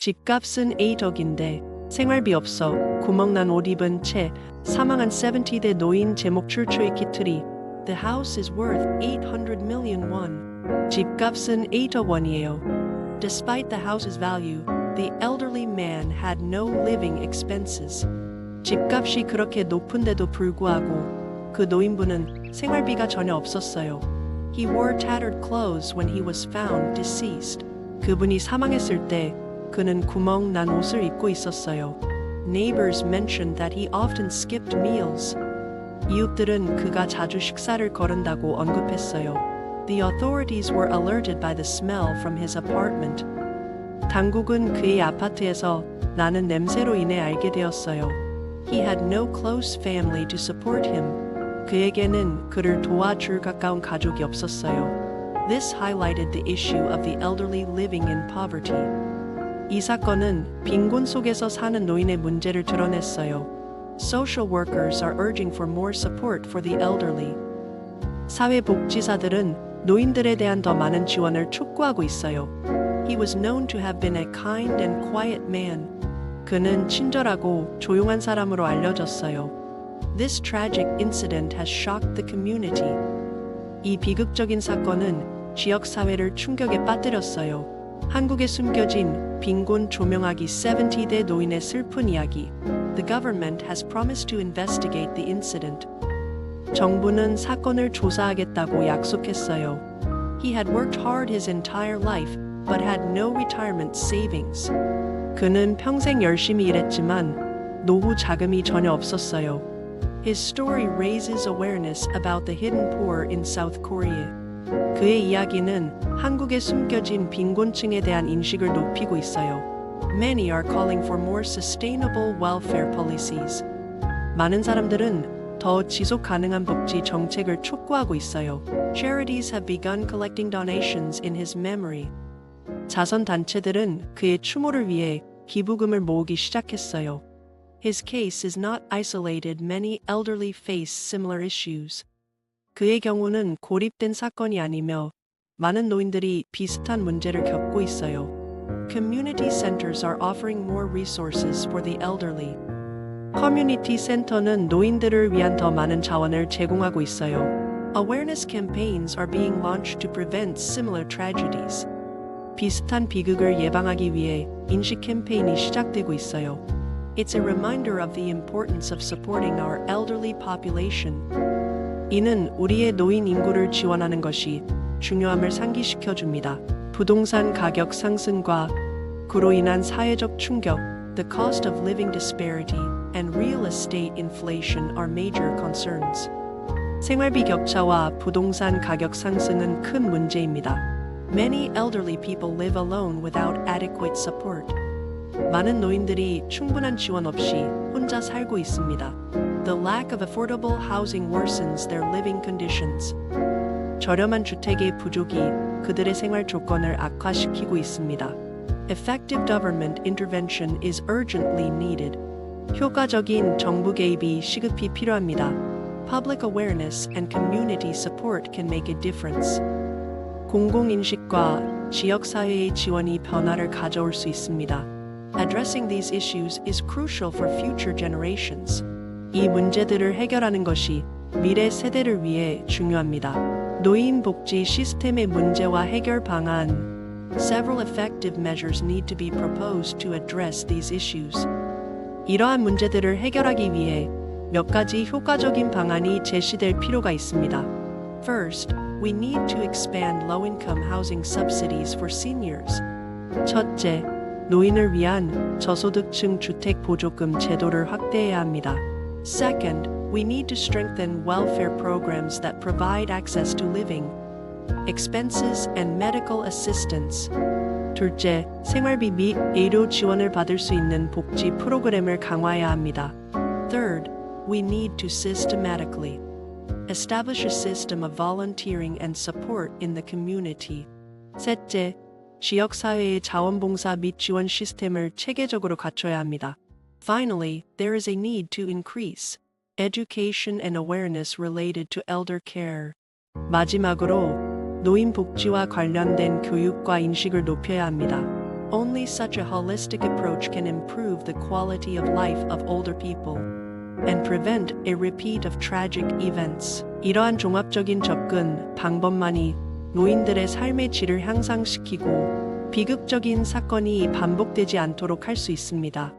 집값은 8억인데 생활비 없어 구멍난 옷 입은 채 사망한 70대 노인 제목 출처의 키트리 The house is worth 800 million won. 집값은 8억 원이에요. Despite the house's value, the elderly man had no living expenses. 집값이 그렇게 높은데도 불구하고 그 노인분은 생활비가 전혀 없었어요. He wore tattered clothes when he was found deceased. 그분이 사망했을 때 그는 구멍 난 옷을 입고 있었어요. Neighbors mentioned that he often skipped meals. 이웃들은 그가 자주 식사를 거른다고 언급했어요. The authorities were alerted by the smell from his apartment. 당국은 그의 아파트에서 나는 냄새로 인해 알게 되었어요. He had no close family to support him. 그에게는 그를 도와줄 가까운 가족이 없었어요. This highlighted the issue of the elderly living in poverty. 이 사건은 빈곤 속에서 사는 노인의 문제를 드러냈어요. Social workers are urging for more support for the elderly. 사회복지사들은 노인들에 대한 더 많은 지원을 촉구하고 있어요. He was known to have been a kind and quiet man. 그는 친절하고 조용한 사람으로 알려졌어요. This tragic incident has shocked the community. 이 비극적인 사건은 지역 사회를 충격에 빠뜨렸어요. 한국에 숨겨진 빈곤 조명하기 70대 노인의 슬픈 이야기. The government has promised to investigate the incident. 정부는 사건을 조사하겠다고 약속했어요. He had worked hard his entire life, but had no retirement savings. 그는 평생 열심히 일했지만 노후 자금이 전혀 없었어요. His story raises awareness about the hidden poor in South Korea. 그의 이야기는 한국에 숨겨진 빈곤층에 대한 인식을 높이고 있어요. Many are calling for more sustainable welfare policies. 많은 사람들은 더 지속 가능한 복지 정책을 촉구하고 있어요. Charities have begun collecting donations in his memory. 자선 단체들은 그의 추모를 위해 기부금을 모으기 시작했어요. His case is not isolated. Many elderly face similar issues. 그의 경우는 고립된 사건이 아니며 많은 노인들이 비슷한 문제를 겪고 있어요. Community centers are offering more resources for the elderly. 커뮤니티 센터는 노인들을 위한 더 많은 자원을 제공하고 있어요. Awareness campaigns are being launched to prevent similar tragedies. 비슷한 비극을 예방하기 위해 인식 캠페인이 시작되고 있어요. It's a reminder of the importance of supporting our elderly population. 이는 우리의 노인 인구를 지원하는 것이 중요함을 상기시켜 줍니다. 부동산 가격 상승과 그로 인한 사회적 충격, the cost of living disparity, and real estate inflation are major concerns. 생활비 격차와 부동산 가격 상승은 큰 문제입니다. Many elderly people live alone without adequate support. 많은 노인들이 충분한 지원 없이 혼자 살고 있습니다. The lack of affordable housing worsens their living conditions. 저렴한 주택의 부족이 그들의 생활 조건을 악화시키고 있습니다. Effective government intervention is urgently needed. 효과적인 정부 개입이 시급히 필요합니다. Public awareness and community support can make a difference. 공공인식과 지역사회의 지원이 변화를 가져올 수 있습니다. Addressing these issues is crucial for future generations. 이 문제들을 해결하는 것이 미래 세대를 위해 중요합니다. 노인 복지 시스템의 문제와 해결 방안. Several effective measures need to be proposed to address these issues. 이러한 문제들을 해결하기 위해 몇 가지 효과적인 방안이 제시될 필요가 있습니다. First, we need to expand low-income housing subsidies for seniors. 첫째, 노인을 위한 저소득층 주택 보조금 제도를 확대해야 합니다. Second, we need to strengthen welfare programs that provide access to living, expenses, and medical assistance. 둘째, 생활비 및 의료 지원을 받을 수 있는 복지 프로그램을 강화해야 합니다. Third, we need to systematically establish a system of volunteering and support in the community. 셋째, 지역 사회의 자원봉사 및 지원 시스템을 체계적으로 갖춰야 합니다. Finally, there is a need to increase education and awareness related to elder care. 마지막으로 노인 복지와 관련된 교육과 인식을 높여야 합니다. Only such a holistic approach can improve the quality of life of older people and prevent a repeat of tragic events. 이러한 종합적인 접근 방법만이 노인들의 삶의 질을 향상시키고 비극적인 사건이 반복되지 않도록 할 수 있습니다.